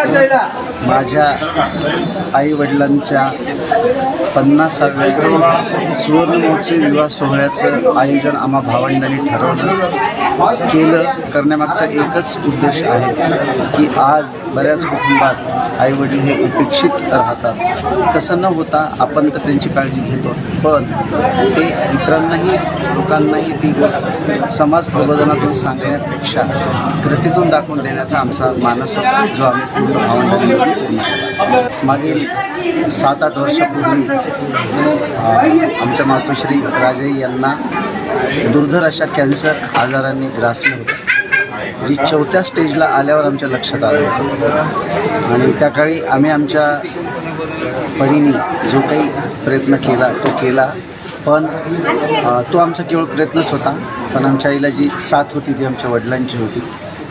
太黑了 माझ्या आईवडिलांच्या पन्नासाव्या सुवर्णमहोत्सवी विवाह सोहळ्याचं आयोजन आम्हा भावंडांनी ठरवलं. केलं करण्यामागचा एकच उद्देश आहे की आज बऱ्याच कुटुंबात आईवडील हे उपेक्षित राहतात. तसं न होता आपण तर त्यांची काळजी घेतो. पण ते इतरांनाही लोकांनाही ती गोष्ट समाज प्रबोधनातून सांगण्यापेक्षा कृतीतून दाखवून देण्याचा आमचा मानस होता जो आम्ही पूर्ण भावंडांनी पूर्ण मागील सात आठ वर्षापूर्वी आमच्या मातोश्री राजे यांना दुर्धर अशा कॅन्सर आजाराने ग्रासलं होतं जी चौथ्या स्टेजला आल्यावर आमच्या लक्षात आलं होतं. आणि त्या काळी आम्ही आमच्या परीने जो काही प्रयत्न केला तो केला. पण तो आमचा केवळ प्रयत्नच होता. पण आमच्या आईला जी साथ होती ती आमच्या वडिलांची होती.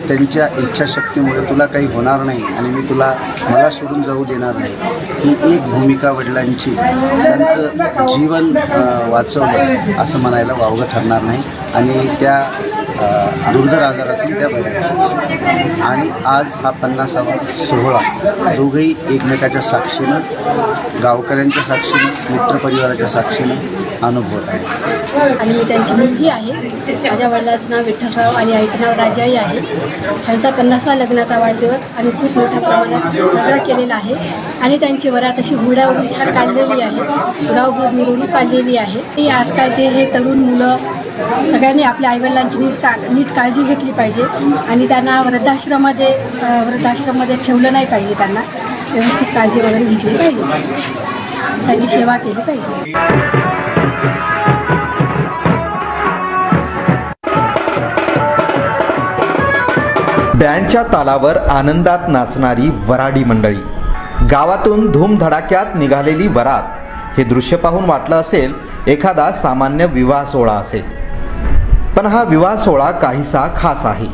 त्यांच्या इच्छाशक्तीमुळे तुला काही होणार नाही आणि मी तुला मला सोडून जाऊ देणार नाही. ही एक भूमिका वडिलांची. त्यांचं जीवन वाचवलं असं म्हणायला वावगं ठरणार नाही. आणि त्या दुर्धर आजारातून त्या बऱ्या. आणि आज हा पन्नासावा सोहळा. दोघंही एकमेकाच्या साक्षीनं गावकऱ्यांच्या साक्षीनं मित्रपरिवाराच्या साक्षीनं अनुभवत आहे आणि मी त्यांची मुलगी आहे. माझ्या वडिलांचं नाव विठ्ठलराव आणि आईचं नाव राजाई आहे. ह्यांचा पन्नासवा लग्नाचा वाढदिवस आम्ही खूप मोठ्या प्रमाणात साजरा केलेला आहे. आणि त्यांची वरात अशी घोड्यावरून छान काढलेली आहे. गावभर मिरवणूक काढलेली आहे. ही आजकालचे हे तरुण मुलं सगळ्यांनी आपल्या आईवडिलांची नीट का नीट काळजी घेतली पाहिजे आणि त्यांना वृद्धाश्रमामध्ये वृद्धाश्रममध्ये ठेवलं नाही पाहिजे त्यांना. व्यवस्थित काळजी वगैरे घेतली पाहिजे. त्यांची सेवा केली पाहिजे. बँडच्या तालावर आनंदात नाचणारी वराडी मंडळी. गावातून धूमधडाक्यात निघालेली वरात. हे दृश्य पाहून वाटलं असेल एखादा सामान्य विवाह सोहळा असेल. पण हा विवाह सोहळा काहीसा खास आहे.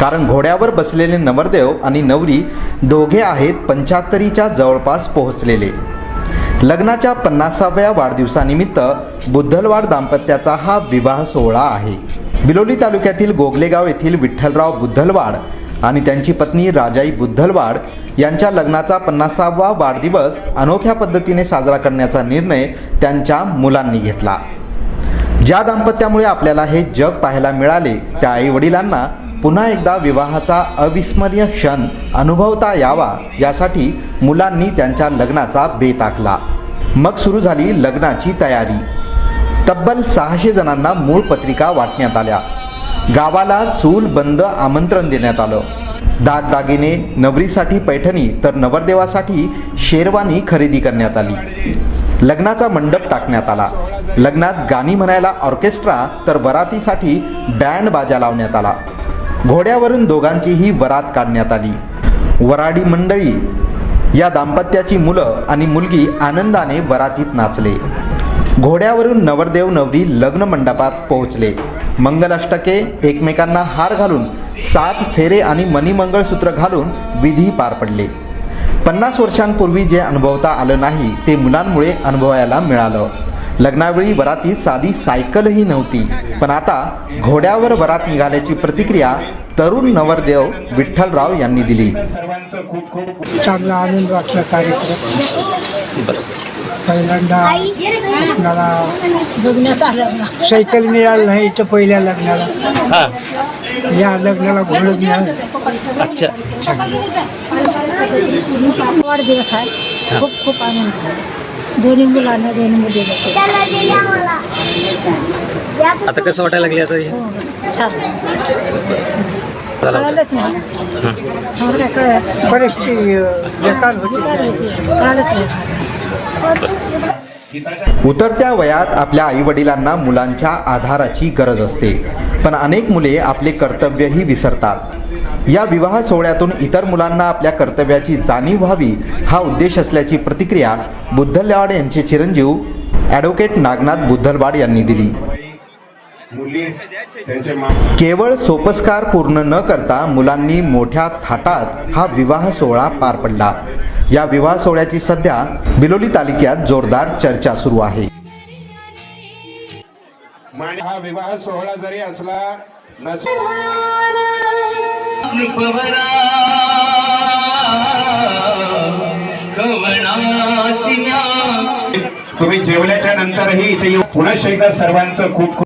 कारण घोड्यावर बसलेले नवरदेव आणि नवरी दोघे आहेत पंच्याहत्तरीच्या जवळपास पोहोचलेले. लग्नाच्या पन्नासाव्या वाढदिवसानिमित्त बुद्धलवाड दाम्पत्याचा हा विवाह सोहळा आहे. बिलोली तालुक्यातील गोगलेगाव येथील विठ्ठलराव बुद्धलवाड आणि त्यांची पत्नी राजाई बुद्धलवाड यांच्या लग्नाचा पन्नासावा वाढदिवस अनोख्या पद्धतीने साजरा करण्याचा निर्णय त्यांच्या मुलांनी घेतला. ज्या दाम्पत्यामुळे आपल्याला हे जग पाहायला मिळाले त्या आई वडिलांना पुन्हा एकदा विवाहाचा अविस्मरणीय क्षण अनुभवता यावा यासाठी मुलांनी त्यांच्या लग्नाचा बेत आखला. मग सुरू झाली लग्नाची तयारी. तब्बल सहाशे जणांना मूळ पत्रिका वाटण्यात आल्या. गावाला चूल बंद आमंत्रण देण्यात आलं. दागदागिने नवरीसाठी पैठणी तर नवरदेवासाठी शेरवानी खरेदी करण्यात आली. लग्नाचा मंडप टाकण्यात आला. लग्नात गाणी म्हणायला ऑर्केस्ट्रा तर वरातीसाठी बँड बाजा लावण्यात आला. घोड्यावरून दोघांचीही वरात काढण्यात आली. वराडी मंडळी या दाम्पत्याची मुलं आणि मुलगी आनंदाने वरातीत नाचले. घोड्यावरून नवरदेव नवरी लग्न मंडपात पोहोचले. मंगलाष्टके एकमेकांना हार घालून सात फेरे आणि मणिमंगळसूत्र घालून विधी पार पडले. पन्नास वर्षांपूर्वी जे अनुभवता आलं नाही ते मुलांमुळे अनुभवायला मिळालं. लग्नावेळी वरातीत साधी सायकलही नव्हती. पण आता घोड्यावर वरात निघाल्याची प्रतिक्रिया तरुण नवरदेव विठ्ठलराव यांनी दिली. चांगला आनंद वाटला कार्यक्रम. पहिल्यांदा आपल्याला सायकल मिळालं नाही तर पहिल्या लग्नाला. या लग्नाला घोडं मिळालं. वाढदिवस आहे. खूप खूप आनंद झाला. दोन्ही मुलांना दोन्ही मुली. आता कसं वाटायला लागले आता हे? छान. कळालंच नाही. आम्हाला काय कळायच परिस्थिती अं, बेकार होती. कळालंच नाही. उतरत्या वयात आपल्या आईवडिलांना मुलांच्या आधाराची गरज असते. पण अनेक मुले आपले कर्तव्यही विसरतात. या विवाह सोहळ्यातून इतर मुलांना आपल्या कर्तव्याची जाणीव व्हावी हा उद्देश असल्याची प्रतिक्रिया बुद्धलवाड यांचे चिरंजीव ॲडव्होकेट नागनाथ बुद्धलवाड यांनी दिली. केवळ सोपस्कार पूर्ण न करता मुलांनी मोठ्या थाटात हा विवाह सोहळा पार पडला. या विवाह सोहळ्याची सध्या बिलोली तालुक्यात जोरदार चर्चा सुरू आहे. आणि हा विवाह सोहळा जरी असला नस पवरा तुम्ही जेवल्याच्या नंतरही इथे पुन्हा एकदा सर्वांचं खूप खूप